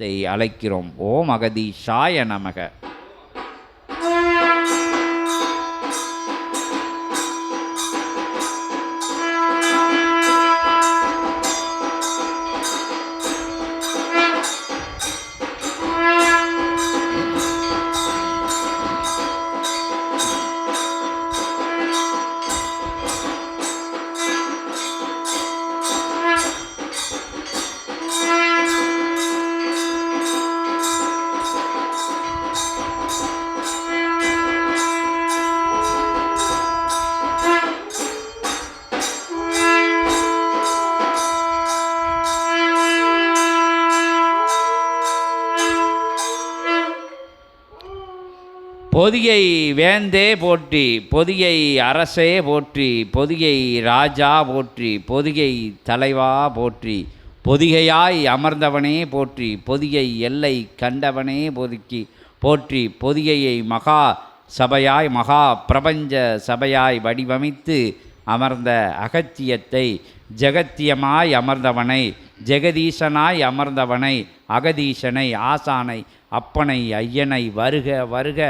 அழைக்கிறோம். ஓம் அகதீஷாய நமக. பொதியை வேந்தே போற்றி பொதியை அரசே போற்றி பொதியை ராஜா போற்றி பொதிகை தலைவா போற்றி பொதிகையாய் அமர்ந்தவனே போற்றி பொதியை எல்லை கண்டவனே பொதுக்கி போற்றி பொதிகையை மகா சபையாய் மகா பிரபஞ்ச சபையாய் வடிவமைத்து அமர்ந்த அகத்தியத்தை ஜெகத்தியமாய் அமர்ந்தவனை ஜெகதீசனாய் அமர்ந்தவனை அகதீசனை ஆசானை அப்பனை ஐயனை வருக வருக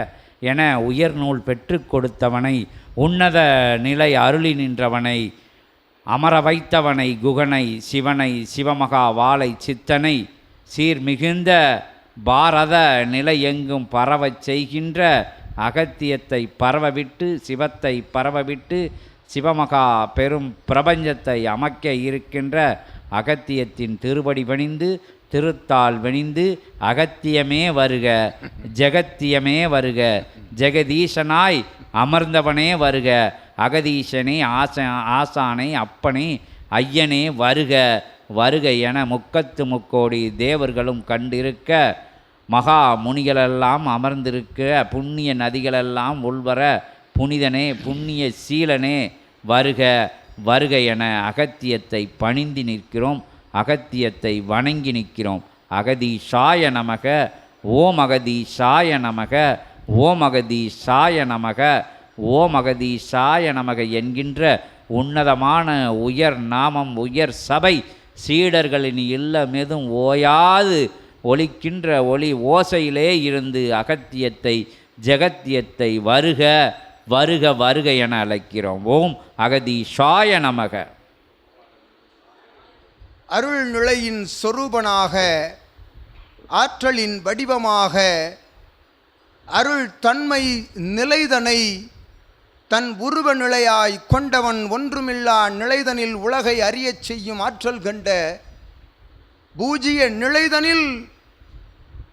என உயர்நூல் பெற்று கொடுத்தவனை உன்னத நிலை அருளி நின்றவனை அமர வைத்தவனை குகனை சிவனை சிவமகா வாளை சித்தனை சீர் மிகுந்த பாரத நிலை எங்கும் பரவச் செய்கின்ற அகத்தியத்தை பரவவிட்டு சிவத்தை பரவவிட்டு சிவமகா பெரும் பிரபஞ்சத்தை அமைக்க இருக்கின்ற அகத்தியத்தின் திருவடி பணிந்து திருத்தால் விணிந்து அகத்தியமே வருக ஜெகத்தியமே வருக ஜெகதீசனாய் அமர்ந்தவனே வருக அகதீசனே ஆச ஆசானை அப்பனே ஐயனே வருக வருக என முக்கத்து முக்கோடி தேவர்களும் கண்டிருக்க மகா முனிகளெல்லாம் அமர்ந்திருக்க புண்ணிய நதிகளெல்லாம் உள்வர புனிதனே புண்ணிய சீலனே வருக வருக என அகத்தியத்தை பணிந்து நிற்கிறோம். அகத்தியத்தை வணங்கி நிற்கிறோம். அகதி சாய நமக ஓம் சாய நமக ஓம் சாய நமக ஓம் சாய நமக என்கின்ற உன்னதமான உயர் நாமம் உயர் சபை சீடர்களின் இல்லமெதும் ஓயாது. ஒலிக்கின்ற ஒளி ஓசையிலே இருந்து அகத்தியத்தை ஜெகத்தியத்தை வருக வருக வருக என அழைக்கிறோம். ஓம் சாய நமக. அருள் நுழையின் சொரூபனாக ஆற்றலின் வடிவமாக அருள் தன்மை நிலைதனை தன் உருவ நிலையாய் கொண்டவன் ஒன்றுமில்லா நிலைதனில் உலகை அறியச் செய்யும் ஆற்றல் கண்ட பூஜ்ய நிலைதனில்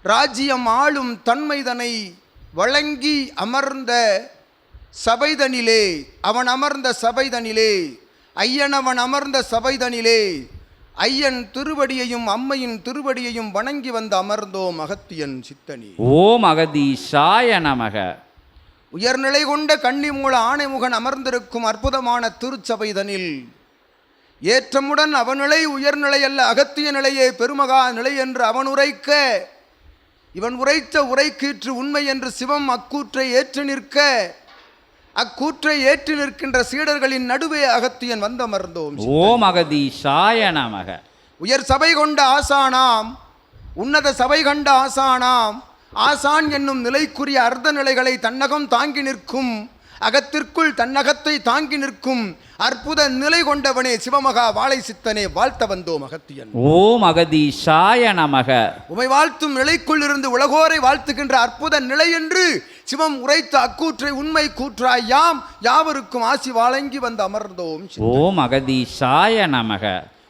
ராஜ்யம் ஆளும் தன்மைதனை வழங்கி அமர்ந்த சபைதனிலே அவன் அமர்ந்த சபைதனிலே ஐயனவன் அமர்ந்த சபைதனிலே ஐயன் திருவடியையும் அம்மையின் திருவடியையும் வணங்கி வந்து அமர்ந்தோம் அகத்தியன் சித்தனி. ஓம் அகதீஷாய நமக. உயர்நிலை கொண்ட கன்னிமூல ஆணைமுகன் அமர்ந்திருக்கும் அற்புதமான திருச்சபைதனில். ஏற்றமுடன் அவனிலை உயர்நிலை அல்ல அகத்திய நிலையே பெருமகா நிலை என்று அவன் உரைக்க. இவன் உரைத்த உரைக்கீற்று உண்மை என்று சிவம் அக்கூற்றை ஏற்று நிற்க. அக்கூற்றை ஏற்று நிற்கின்ற சீடர்களின் நடுவே அகத்தியன் வந்தமர்ந்தோம் ஓம் அகதீஷாய நமக. உயர் சபை கொண்ட ஆசானாம் உன்னத சபை கண்ட ஆசானாம் ஆசான் என்னும் நிலைக்குரிய அர்த்த நிலைகளை தன்னகம் தாங்கி நிற்கும் அகத்திற்குள் தன்னகத்தை தாங்கி நிற்கும் அற்புத நிலை கொண்டவனே சிவமகா வாழை சித்தனே வாழ்த்த வந்தோம் அகத்தியன். ஓம் அகதீஷாய நமக. உமை வாழ்த்தும் நிலைக்குள் இருந்து உலகோரை வாழ்த்துகின்ற அற்புத நிலை என்று சிவம் உரைத்த அக்கூற்றை உண்மை கூற்றாய் யாம் யாவருக்கும் ஆசி வழங்கி வந்து அமர்ந்தோம் ஓம் அகதீஷாய நமக.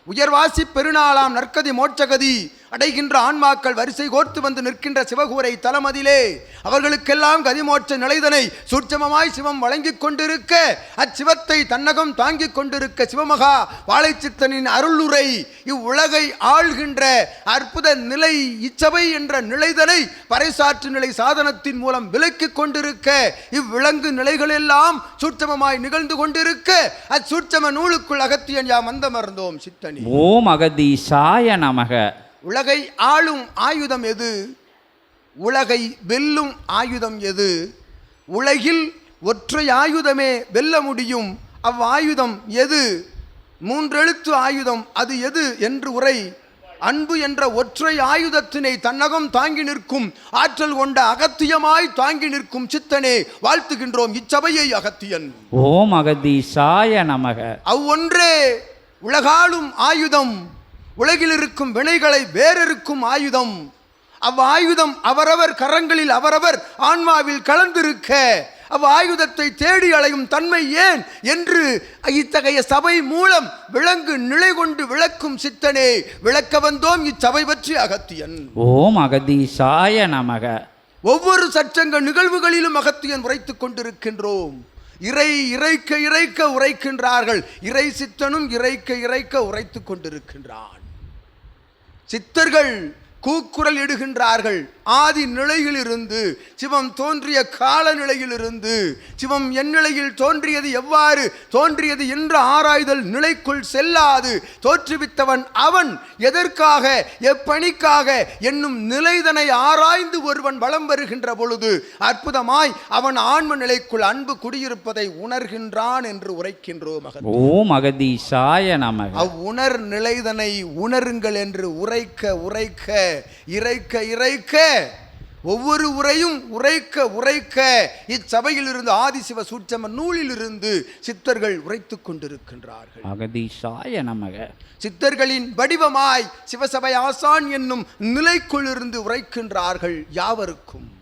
உயர்வாசி பெருநாளாம் நற்கதி மோட்சகதி அடைகின்ற ஆன்மாக்கள் வரிசை கோர்த்து வந்து நிற்கின்ற சிவகூரை தலமதிலே அவர்களுக்கெல்லாம் கதிமோட்ச நிலைதனை சூட்சமமாய் சிவம் வழங்கிக் கொண்டிருக்க அச்சிவத்தை தன்னகம் தாங்கிக் கொண்டிருக்க சிவமகா வாழைச்சித்தனின் அருளுரை இவ்வுலகை ஆள்கின்ற அற்புத நிலை இச்சபை என்ற நிலைதனை பறைசாற்று நிலை சாதனத்தின் மூலம் விலக்கிக் கொண்டிருக்க இவ்விலங்கு நிலைகளெல்லாம் சூட்சமமாய் நிகழ்ந்து கொண்டிருக்க அச்சூட்சம நூலுக்குள் அகத்தியன் யாம் வந்தமர்ந்தோம் சித்தனி. ஓம் சாய நமக. உலகை ஆளும் ஆயுதம் எது? உலகை வெல்லும் ஆயுதம் எது? உலகில் ஒற்றை ஆயுதமே வெல்ல முடியும். அவ்வாயுதம் எது? மூன்றெழுத்து ஆயுதம் அது எது என்று உரை. அன்பு என்ற ஒற்றை ஆயுதத்தினை தன்னகம் தாங்கி நிற்கும். ஆற்றல் கொண்ட அகத்தியமாய் தாங்கி நிற்கும் சித்தனே வாழ்த்துகின்றோம் இச்சபையை அகத்தியன். ஓம் அகதீசாய நமக. அவ்வொன்றே உலகாளும் ஆயுதம். உலகில் இருக்கும் வினைகளை வேறிருக்கும் ஆயுதம். அவ் ஆயுதம் அவரவர் கரங்களில் அவரவர் ஆன்மாவில் கலந்திருக்க அவ் ஆயுதத்தை தேடி அலையும் தன்மை ஏன் என்று இத்தகைய சபை மூலம் விளங்கு நிலை கொண்டு விளக்கும் சித்தனே விளக்க வந்தோம் இச்சபை பற்றி அகத்தியன். ஓம் அகதீசாய நமக. ஒவ்வொரு சற்றங்க நிகழ்வுகளிலும் அகத்தியன் உரைத்துக் கொண்டிருக்கின்றோம். இறை இறைக்க இறைக்க உரைக்கின்றார்கள். இறை சித்தனும் இறைக்க இறைக்க உரைத்துக் கொண்டிருக்கின்றான். சித்தர்கள் கூக்குரல் இடுகின்றார்கள். ஆதி நிலையிலிருந்து சிவம் தோன்றிய கால நிலையிலிருந்து சிவம் என் நிலையில் தோன்றியது எவ்வாறு? தோன்றியது என்று ஆராய்தல் நிலைக்குள் செல்லாது. தோற்றுவித்தவன் அவன் எதற்காக? எப்பணிக்காக? என்னும் நிலைதனை ஆராய்ந்து ஒருவன் வலம் வருகின்ற பொழுது அற்புதமாய் அவன் ஆன்ம நிலைக்குள் அன்பு குடியிருப்பதை உணர்கின்றான் என்று உரைக்கின்றோம் ஓம் அகதீசாய நமக. அவ்வுணர் நிலைதனை உணருங்கள் என்று உரைக்க உரைக்க இறைக்க இறைக்க. ஒவ்வொரு உரையும் உரைக்க உரைக்க. இச்சபையில் இருந்து ஆதிசிவ சூட்சம நூலிலிருந்து சித்தர்கள் உரைத்துக் கொண்டிருக்கின்றார்கள். நமக. சித்தர்களின் வடிவமாய் சிவசபை ஆசான் என்னும் நிலைக்குள் இருந்து உரைக்கின்றார்கள் யாவருக்கும்.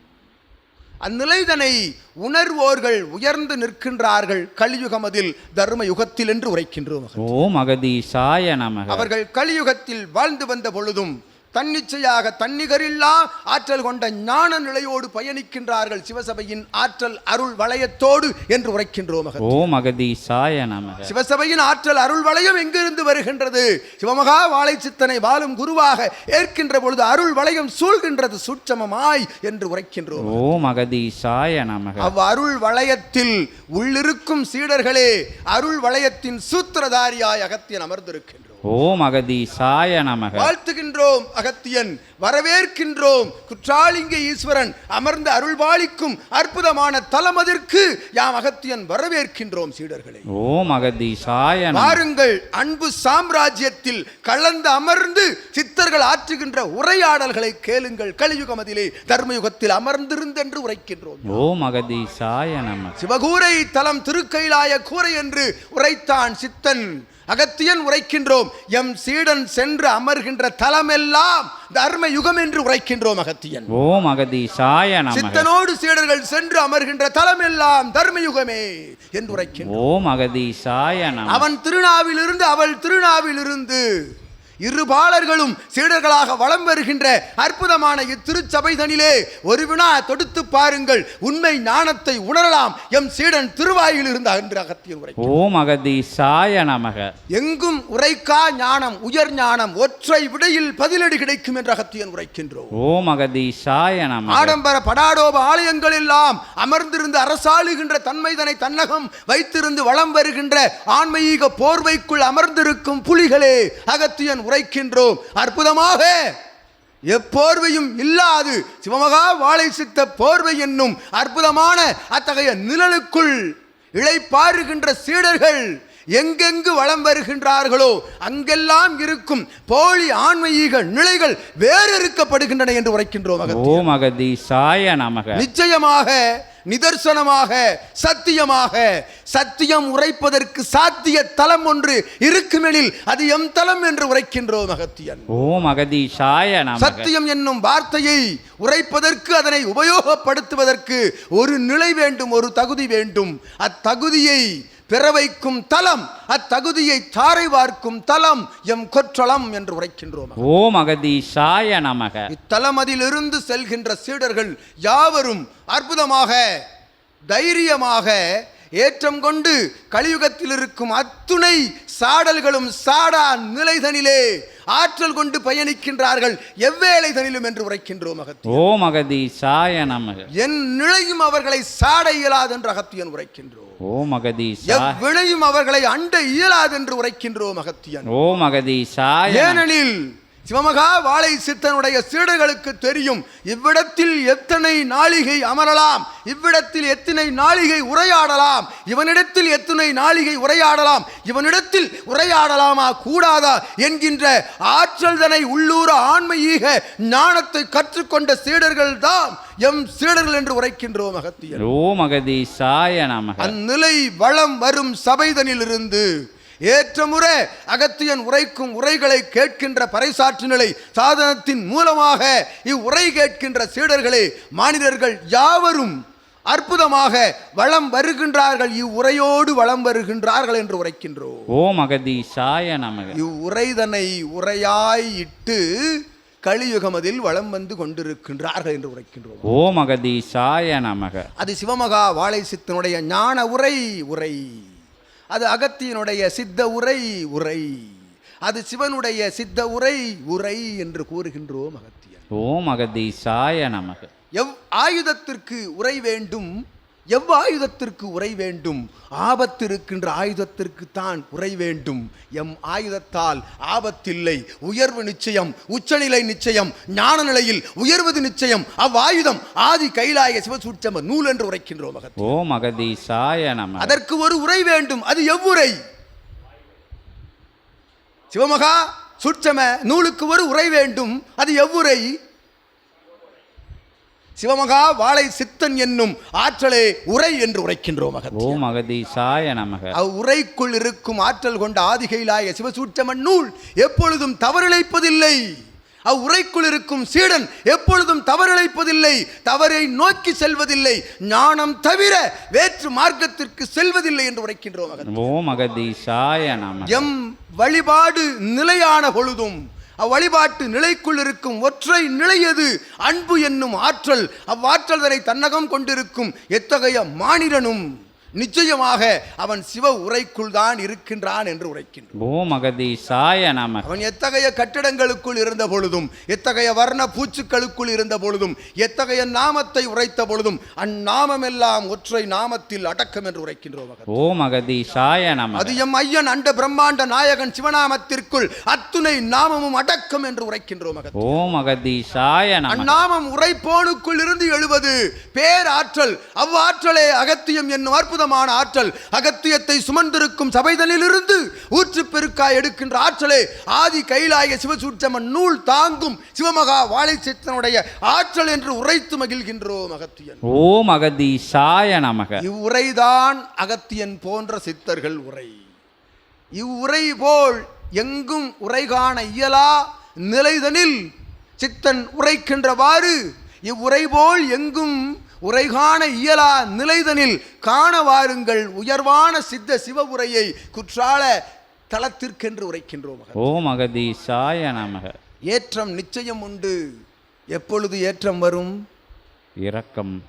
அந்நிலைதனை உணர்வோர்கள் உயர்ந்து நிற்கின்றார்கள் கலியுகமதில் தர்ம யுகத்தில் என்று உரைக்கின்றோம். ஓம் அகதீசாய நமக. அவர்கள் கலியுகத்தில் வாழ்ந்து வந்த பொழுதும் தன்னிச்சையாக தன்னிகரில்லா ஆற்றல் கொண்ட ஞான நிலையோடு பயணிக்கின்றார்கள் சிவசபையின் ஆற்றல் அருள் வளையத்தோடு என்று உரைக்கின்றோம். ஓம் அகதீசாய நமக. சிவசபையின் ஆற்றல் அருள் வளையம் எங்கிருந்து வருகின்றது? சிவமகா வாழை சித்தனை வாழும் குருவாக ஏற்கின்ற பொழுது அருள் வளையம் சூழ்கின்றது சூட்சமமாய் என்று உரைக்கின்றோம் ஓம் அகதீசாய நமக. அவ் அருள் வளையத்தில் உள்ளிருக்கும் சீடர்களே அருள் வளையத்தின் சூத்திரதாரியாய் அகத்தியன் அமர்ந்திருக்கின்றோம். ஓம் அகதீசாய நமக. வாழ்த்துகின்றோம் அகத்தியன் வரவேற்கின்றோம் குற்றாலிங்க ஈஸ்வரன் அமர்ந்து அருள்பாலிக்கும் அற்புதமான தலமதிற்கு யாம் அகத்தியன் வரவேற்கின்றோம் சீடர்களை. ஓம் அகதீசாய வாருங்கள் அன்பு சாம்ராஜ்யத்தில் கலந்து அமர்ந்து சித்தர்கள் ஆற்றுகின்ற உரையாடல்களை கேளுங்கள். கலியுகமதிலே தர்மயுகத்தில் அமர்ந்திருந்தென்று உரைக்கின்றோம் ஓம் அகதீசாய நமக. சிவகூரை தலம் திருக்கைலாய கூரை என்று உரைத்தான் சித்தன். அகத்தியன் உரைக்கின்றோம். எம் சீடன் சென்று அமர்கின்ற தலமெல்லாம் தர்ம யுகம் என்று உரைக்கின்றோம் அகத்தியன். ஓம் அகதீசாய நமக. சித்தனோடு சீடர்கள் சென்று அமர்கின்ற தலமெல்லாம் தர்மயுகமே என்று உரைக்கின்றோம். ஓம் அகதீசாய நமக அவன் திருநாவிலிருந்து அவள் திருநாவிலிருந்து இரு பாலர்களும் சீடர்களாக வலம் வருகின்ற அற்புதமான இத்திருச்சபைதனிலே ஒரு வினா தொடுத்து பாருங்கள் உண்மை ஞானத்தை உணரலாம் எம் சீடன் திருவாயில் இருந்த அன்று அகத்தியன் உரை. ஓம் அகதீசாய நமக. எங்கும் உரைக்கா ஞானம் உயர் ஞானம் ஒற்றை விடையில் பதிலடி கிடைக்கும் என்று அகத்தியன் உரைக்கின்றோம். ஓம் அகதீசாய நமக. ஆடம்பர படாடோப ஆலயங்கள் எல்லாம் அமர்ந்திருந்து அரசாளுகின்ற தன்மைதனை தன்னகம் வைத்திருந்து வலம் வருகின்ற ஆன்மீக போர்வைக்குள் அமர்ந்திருக்கும் புலிகளே அகத்தியன் உரைக்கின்றோம். அற்புதமாக. எப்போர்வையும் இல்லாது சிவமகா வாழை சித்த போர்வை என்னும் அற்புதமான அத்தகைய நிழலுக்குள் இளைப்பாறுகின்ற சீடர்கள் எங்கெங்கு வலம் வருகின்றார்களோ அங்கெல்லாம் இருக்கும் போலி ஆன்மீக நிலைகள் வேறறுக்கப்படுகின்றன என்று உரைக்கின்றோம் நமக. நிச்சயமாக நிதர்சனமாக சத்தியமாக சத்தியம் உரைப்பதற்கு சாத்திய தலம் ஒன்று இருக்குமெனில் அது எம் தலம் என்று உரைக்கின்றோம் அகத்தியன். ஓம் அகதீசாய நமக. சத்தியம் என்னும் வார்த்தையை உரைப்பதற்கு அதனை உபயோகப்படுத்துவதற்கு ஒரு நிலை வேண்டும் ஒரு தகுதி வேண்டும். அத்தகுதியை பெற வைக்கும் தலம் அத்தகுதியை தாரை வார்க்கும் தலம் எம் கொற்றளம் என்று உரைக்கின்றோம் ஓம் அகதீசாய நமக. இத்தலமதிலிருந்து செல்கின்ற சீடர்கள் யாவரும் அற்புதமாக தைரியமாக ஏற்றம் கொண்டு கலியுகத்தில் இருக்கும் அத்துணை சாடல்களும் சாடா நிலைதனிலே ஆற்றல் கொண்டு பயணிக்கின்றார்கள். எவ்வேளைதனிலும் என்று உரைக்கின்றோம் அகத்தியன் ஓம் அகதீசாய நமக. என் நிலையும் அவர்களை சாட இயலாது என்று அகத்தியன் உரைக்கின்றோம். ஓம் அகதீசா எவ்விளையும் அவர்களை அண்ட இயலாது என்று உரைக்கின்றோம் அகத்தியன். ஓம் அகதீசாய நமக. ஏனெனில் சிவமகா வாழை சித்தனுடைய சீடர்களுக்கு தெரியும் இவ்விடத்தில் எத்தனை நாளிகை அமரலாம்? இவ்விடத்தில் எத்தனை நாளிகை உரையாடலாம்? இவனிடத்தில் எத்தனை நாளிகை உரையாடலாம்? இவனிடத்தில் உரையாடலாமா? கூடாதா? என்கின்ற ஆற்றல் தனை உள்ளூர ஆன்மீக ஞானத்தை கற்றுக்கொண்ட சீடர்கள் தான் எம் சீடர்கள் என்று உரைக்கின்றோம் அகத்தியர். ஓம் அகதீசாய நமக. அந்நிலை வளம் வரும் சபைதனிலிருந்து ஏற்றமுறை அகத்தியன் உரைக்கும் உரைகளை கேட்கின்ற பறைசாற்று நிலை சாதனத்தின் மூலமாக இவ்வுரை கேட்கின்ற சீடர்களே மானிடர்கள் யாவரும் அற்புதமாக வளம் வருகின்றார்கள். இவ்வுரையோடு வளம் வருகின்றார்கள் என்று உரைக்கின்றோம். ஓம் அகதீசாய நமக. இவ்வுரைதனை உரையாய் இட்டு கலியுகமதில் வளம் வந்து கொண்டிருக்கின்றார்கள் என்று உரைக்கின்றோம். ஓம் அகதீசாய நமக. அது சிவமகா வாழை சித்தனுடைய ஞான உரை உரை. அது அகத்தியனுடைய சித்த உரை உரை. அது சிவனுடைய சித்த உரை உரை என்று கூறுகின்றோம் அகத்தியன். ஓம் அகதீசாய நமக. எவ் ஆயுதத்திற்கு உரை வேண்டும் எவ்வாயுதத்திற்கு உரை வேண்டும்? ஆபத்து இருக்கின்ற ஆயுதத்திற்கு தான் உரை வேண்டும். எம் ஆயுதத்தால் ஆபத்தில்லை. உயர்வு நிச்சயம் உச்சநிலை நிச்சயம் ஞான நிலையில் உயர்வது நிச்சயம். அவ்வாயுதம் ஆதி கைலாய சிவசூட்சம நூல் என்று உரைக்கின்றோம் அகதீசாய நமக அதற்கு ஒரு உரை வேண்டும். அது எவ்வுரை? சிவமகா சுற்றம நூலுக்கு ஒரு உரை வேண்டும். அது எவ்வுரை? சிவமகா வாழை சித்தன் என்னும் ஆற்றலே உரை என்று உரைக்கின்றோம் ஓம் அகதீசாய நமக. அவ்வுரைக்குள் இருக்கும் ஆற்றல் கொண்ட ஆதிகைலாய சிவசூற்றமன் நூல் எப்பொழுதும் தவறிழைப்பதில்லை. அவ்வுரைக்குள் இருக்கும் சீடன் எப்பொழுதும் தவறிழைப்பதில்லை. தவறை நோக்கி செல்வதில்லை. ஞானம் தவிர வேற்று மார்க்கத்திற்கு செல்வதில்லை என்று உரைக்கின்றோம் ஓம் அகதீசாய நமக. எம் வழிபாடு நிலையான பொழுதும் அவ்வழிபாட்டு நிலைக்குள் இருக்கும் ஒற்றை நிலையது அன்பு என்னும் ஆற்றல். அவ்வாற்றல் தன்னை தன்னகம் கொண்டிருக்கும் எத்தகைய மானிடனும்? நிச்சயமாக அவன் சிவ உரைக்குள் தான் இருக்கின்றான் என்று உரைக்கின்றான் ஓம் அகதீசாய நமக அவன் எத்தகைய கட்டிடங்களுக்குள் இருந்த பொழுதும் எத்தகைய வர்ண பூச்சுக்களுக்குள் இருந்த பொழுதும் எத்தகைய நாமத்தை உரைத்த பொழுதும் அந்நாமமெல்லாம் ஒற்றை நாமத்தில் அடக்கம் என்று உரைக்கின்றோம். ஓம் அகதீசாய அது எம் ஐயன் அண்ட பிரம்மாண்ட நாயகன் சிவநாமத்திற்குள் அத்துணை நாமமும் அடக்கம் என்று உரைக்கின்றோம் மகன். ஓம் அகதீசாய நமக அந்நாமம் உரைப்போனுக்குள் இருந்து எழுவது பேராற்றல் அவ்வாற்றலே அகத்தியம் என்னும் அற்புதமான ஆற்றல் அகத்தியத்தை சுமந்திருக்கும் சபைதனிலிருந்து ஊற்று பெருக்காய் எடுக்கின்ற ஆற்றலே ஆதி கைலாய சிவசூட்சமன் நூல் தாங்கும் சிவமகா வாழை சித்தனுடைய ஆற்றல் என்று உரைத்து மகிழ்கின்றோம் அகத்தியன். ஓம் அகதீசாய நமக. இவ்வுரைதான் அகத்தியன் போன்ற சித்தர்கள் உரை. இவ்வுரை போல் எங்கும் உரை காண இயலா நிலைதனில் சித்தன் உரைக்கின்றவாறு இவ்வுரை போல் எங்கும் உரை காண இயலா நிலைதனில் காண வாருங்கள் உயர்வான சித்த சிவ உரையை குற்றால தலத்திற்கென்று உரைக்கின்றோம். ஓம் அகதீசாய நமக. ஏற்றம் நிச்சயம் உண்டு. எப்பொழுது ஏற்றம் வரும்? இரக்கம்.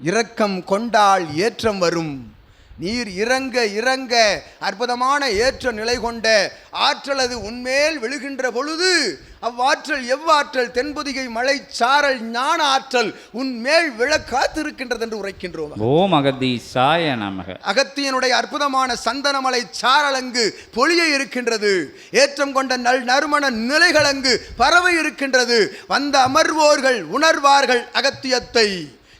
இரக்கம் கொண்டால் ஏற்றம் வரும். நீர் இறங்க இறங்க அற்புதமான ஏற்ற நிலை கொண்ட ஆற்றல் அது உன்மேல் விழுகின்ற பொழுது அவ்வாற்றல் எவ்வாற்றல் தென்பொதிகை மலை சாரல் ஞான ஆற்றல் உன்மேல் விழ காத்திருக்கின்றது என்று உரைக்கின்றோம். ஓம் அகதீசாய நமக. அகத்தியனுடைய அற்புதமான சந்தனமலை சாரல் அங்கு பொழிய இருக்கின்றது. ஏற்றம் கொண்ட நல் நறுமண நிலைகள் அங்கு பறவை இருக்கின்றது. வந்த அமர்வோர்கள் உணர்வார்கள் அகத்தியத்தை.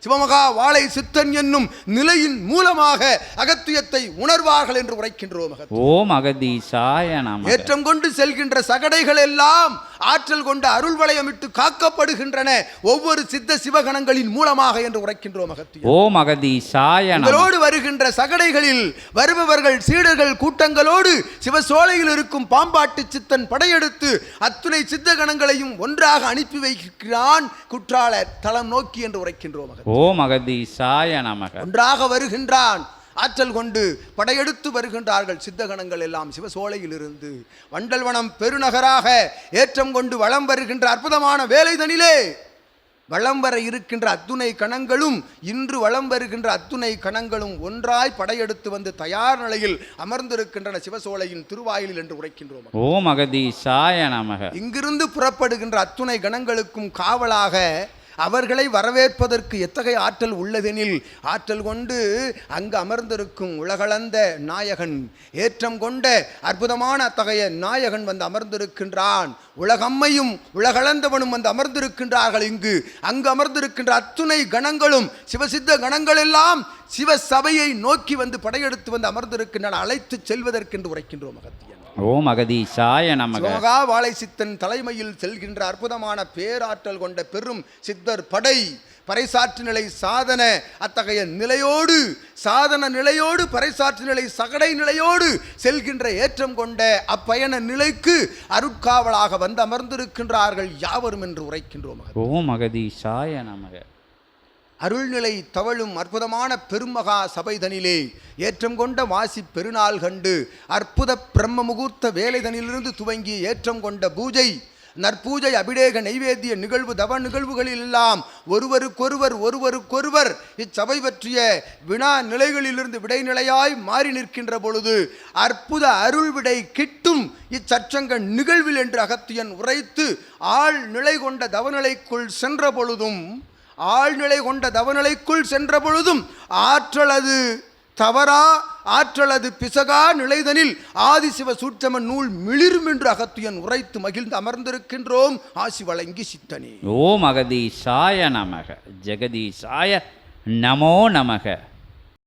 சிவமகா வாழை சித்தன் என்னும் நிலையின் மூலமாக அகத்தியத்தை உணர்வார்கள் என்று உரைக்கின்றோம். ஓம் அகதீசாய நமக ஏற்றம் கொண்டு செல்கின்ற சகடைகள் எல்லாம் ஆற்றல் கொண்ட அருள் வளையமிட்டு காக்கப்படுகின்றன ஒவ்வொரு சித்த சிவகணங்களின் மூலமாக என்று உரைக்கின்றோம் அகத்தியம் ஓம் அகதீசாய உங்களோடு வருகின்ற சகடைகளில் வருபவர்கள் சீடர்கள் கூட்டங்களோடு சிவசோலையில் இருக்கும் பாம்பாட்டு சித்தன் படையெடுத்து அத்துணை சித்த கணங்களையும் ஒன்றாக அனுப்பி வைக்கிறான் குற்றால தலம் நோக்கி என்று உரைக்கின்றோம் மகன். ஓம் அகதீசாய நமக. ஒன்றாக வருகின்றான். ஆற்றல் கொண்டு படையெடுத்து வருகின்றார்கள் சித்தகணங்கள் எல்லாம் சிவசோலையில் இருந்து வண்டல்வனம் பெருநகராக ஏற்றம் கொண்டு வலம் வருகின்ற அற்புதமான வேலைதனிலே. வலம் வர இருக்கின்ற அத்துணை கணங்களும் இன்று வலம் வருகின்ற அத்துணை கணங்களும் ஒன்றாய் படையெடுத்து வந்து தயார் நிலையில் அமர்ந்திருக்கின்றன சிவசோலையின் திருவாயிலில் என்று உரைக்கின்றோம். ஓம் அகதீசாய நமக. இங்கிருந்து புறப்படுகின்ற அத்துணை கணங்களுக்கும் காவலாக அவர்களை வரவேற்பதற்கு எத்தகைய ஆற்றல் உள்ளதெனில் ஆற்றல் கொண்டு அங்கு அமர்ந்திருக்கும் உலகளந்த நாயகன் ஏற்றம் கொண்ட அற்புதமான அத்தகைய நாயகன் வந்து அமர்ந்திருக்கின்றான். உலகம்மையும் உலகளந்தவனும் வந்து அமர்ந்திருக்கின்றார்கள் இங்கு. அங்கு அமர்ந்திருக்கின்ற அத்துணை கணங்களும் சிவசித்த கணங்கள் எல்லாம் சிவ சபையை நோக்கி வந்து படையெடுத்து வந்து அமர்ந்திருக்கின்றன அழைத்து செல்வதற்கென்று உரைக்கின்றோம் அகத்தியன் ஓம் அகதீசாய நமக. சிவகா வாழை சித்தன் தலைமையில் செல்கின்ற அற்புதமான பேராற்றல் கொண்ட பெரும் சித்தர் படை பறைசாற்று நிலை சாதன அத்தகைய நிலையோடு சாதன நிலையோடு பறைசாற்று நிலை சகடை நிலையோடு செல்கின்ற ஏற்றம் கொண்ட அப்பயண நிலைக்கு அருட்காவலாக வந்து அமர்ந்திருக்கின்றார்கள் யாவரும் என்று உரைக்கின்றோம். ஓம் அகதீசாய நமக. அருள்நிலை தவழும் அற்புதமான பெருமகா சபைதனிலே ஏற்றம் கொண்ட வாசி பெருநாள் கண்டு அற்புத பிரம்ம முகூர்த்த வேலைதனிலிருந்து துவங்கி ஏற்றம் கொண்ட பூஜை நற்பூஜை அபிடேக நைவேத்திய நிகழ்வு தவ நிகழ்வுகளில் எல்லாம் ஒருவருக்கொருவர் ஒருவருக்கொருவர் இச்சபை பற்றிய வினா நிலைகளிலிருந்து விடைநிலையாய் மாறி நிற்கின்ற பொழுது அற்புத அருள் விடை கிட்டும் இச்சற்றங்க நிகழ்வில் என்று அகத்தியன் உரைத்து ஆள் நிலை கொண்ட தவநிலைக்குள் சென்ற பொழுதும் ஆழ்நிலை கொண்ட தவநிலைக்குள் சென்ற பொழுதும் ஆற்றலது தவறா ஆற்றலது பிசகா நிலைதனில் ஆதிசிவ சூட்சம நூல் மிளிரும் என்று அகத்துயன் உரைத்து மகிழ்ந்து அமர்ந்திருக்கின்றோம். ஆசி வழங்கி சித்தனே. ஓம் அகதீசாய நமக ஜெகதீசாய நமோ நமக.